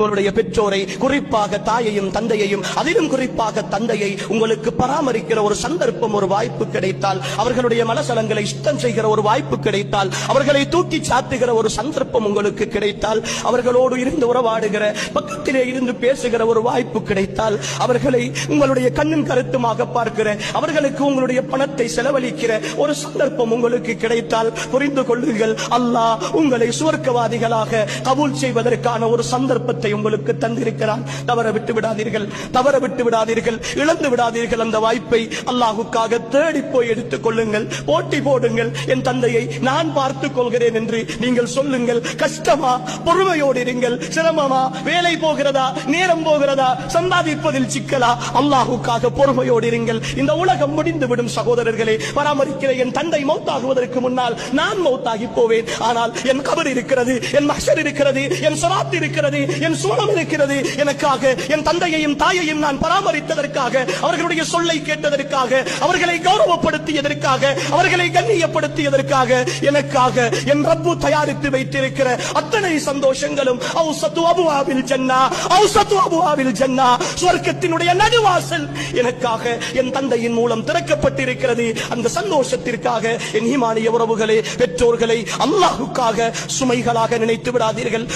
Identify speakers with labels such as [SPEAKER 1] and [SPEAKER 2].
[SPEAKER 1] உங்களுடைய பெற்றோரை குறிப்பாக தாயையும் தந்தையையும் அதிலும் குறிப்பாக தந்தையை உங்களுக்கு பராமரிக்கிற ஒரு சந்தர்ப்பம் ஒரு வாய்ப்பு கிடைத்தால் அவர்களுடைய மனசலங்களை சுத்தம் செய்கிற ஒரு வாய்ப்பு கிடைத்தால் அவர்களை தூக்கி சாத்துகிற ஒரு சந்தர்ப்பம் உங்களுக்கு கிடைத்தால் அவர்களோடு இருந்து உறவாடுகிற பக்கத்திலே இருந்து பேசுகிற ஒரு வாய்ப்பு கிடைத்தால் அவர்களை உங்களுடைய கண்ணும் கருத்துமாக பார்க்கிற அவர்களுக்கு உங்களுடைய பணத்தை செலவழிக்கிற ஒரு சந்தர்ப்பம் உங்களுக்கு கிடைத்தால் புரிந்து கொள்ளுங்கள். அல்லாஹ் உங்களை சுவர்க்கவாதிகளாக கபூல் செய்வதற்கான ஒரு சந்தர்ப்பத்தை உங்களுக்கு தந்திருக்கிறான். தவற விட்டு விடாதீர்கள். தவற விட்டு விடாதீர்கள். இழந்து விடாதீர்கள். அந்த வாய்ப்பை அல்லாஹுக்காக தேடி போய் எடுத்துக் கொள்ளுங்கள். போட்டி போடுங்கள். என் தந்தையை நான் பார்த்துக் கொள்கிறேன் என்று நீங்கள் சொல்லுங்கள். கஷ்டமா? பொறுமையோடு இருங்கள். சிரமமா? வேலை போகிறதா? நேரம் போகிறதா? சம்பாதிப்பதில் சிக்கலா? அல்லாஹுக்காக பொறுமையோடு இருங்கள். இந்த உலகம் முடிந்துவிடும் சகோதரர்களை பராமரிக்கிற என் தந்தை மௌத்தாகுவதற்கு முன்னால் நான் மௌத்தாகி போவேன். ஆனால் என் கபர் இருக்கிறது என் மஷர் இருக்கிறது என் சொராத் இருக்கிறது என் சோழம் இருக்கிறது. எனக்காக என் தந்தையையும் தாயையும் நான் பராமரித்ததற்காக அவர்களுடைய சொல்லை கேட்டதற்காக அவர்களை கௌரவப்படுத்தியதற்காக அவர்களை கண்ணியப்படுத்தியதற்காக எனக்காக என் ரப்பு தயாரித்து வைத்திருக்கிற அத்தனை சந்தோஷங்களும் அவுசத்து அபுவாவில் ஜன்னா அவுசத்து அபுவாவில் ஜன்னா சுவர்க்கத்தினுடைய நடுவாசல் எனக்காக என் தந்தையின் மூலம் திறக்கப்பட்டிருக்கிறது. அந்த சந்தோஷத்திற்காக என் ஈமானிய உறவுகளே பெற்றோர்களை அல்லாஹுக்காக சுமைகளாக நினைத்து விடாதீர்கள்.